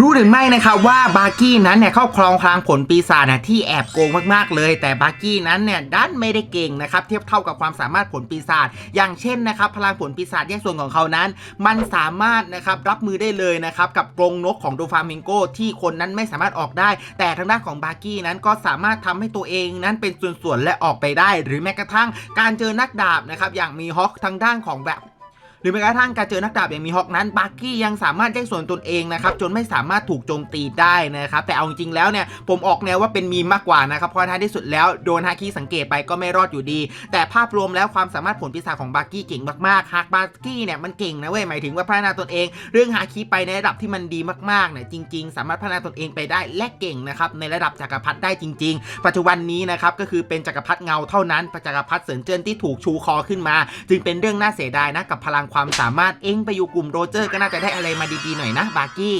รู้หรือไม่นะครับว่าบาร์กี้นั้นเนี่ยเข้าครองคลางผลปีศาจนะที่แอบโกงมากๆเลย แต่บาร์กี้นั้นเนี่ยดันไม่ได้เก่งนะครับเทียบเท่ากับความสามารถผลปีศาจอย่างเช่นนะครับพลังผลปีศาจแยกส่วนของเขานั้น มันสามารถนะครับรับมือได้เลยนะครับกับกรงนกของโดฟามิงโกที่คนนั้นไม่สามารถออกได้ แต่ทางด้านของบาร์กี้นั้นก็สามารถทำให้ตัวเองนั้นเป็นส่วนๆและออกไปได้ หรือแม้กระทั่งการเจอนักดาบนะครับอย่างมีฮอคทางด้านของแบบ หรือแม้กระทั่งการเจอนักดาบอย่างมีฮอกนั้นบักกี้ยังสามารถแยกส่วนตนเองนะครับจนไม่สามารถถูกโจมตีได้นะครับแต่เอาจริงแล้วเนี่ยผมออกแนวว่าเป็นมีมากกว่านะครับเพราะท้ายที่สุดแล้วโดนฮาคิสังเกตไปก็ไม่รอดอยู่ดี แต่ภาพรวมแล้วความสามารถผลปีศาจของบักกี้เก่งมากๆหากบักกี้เนี่ยมันเก่งนะเว้ยหมายถึงว่าพัฒนาตนเอง เรื่องฮาคิไปในระดับที่มันดีมากๆเนี่ยจริง ๆ สามารถพัฒนาตนเองไปได้และเก่งนะครับในระดับจักรพรรดิได้จริง ๆ ปัจจุบันนี้นะครับก็คือเป็นจักรพรรดิเงาเท่านั้นจักรพรรดิเสินเจิ้นที่ถูกชูคอขึ้นมา จึงเป็นเรื่องน่าเสียดายนะกับพลังความสามารถเองไปอยู่กลุ่มโรเจอร์ก็น่าจะได้อะไรมาดีๆหน่อยนะบาร์กี้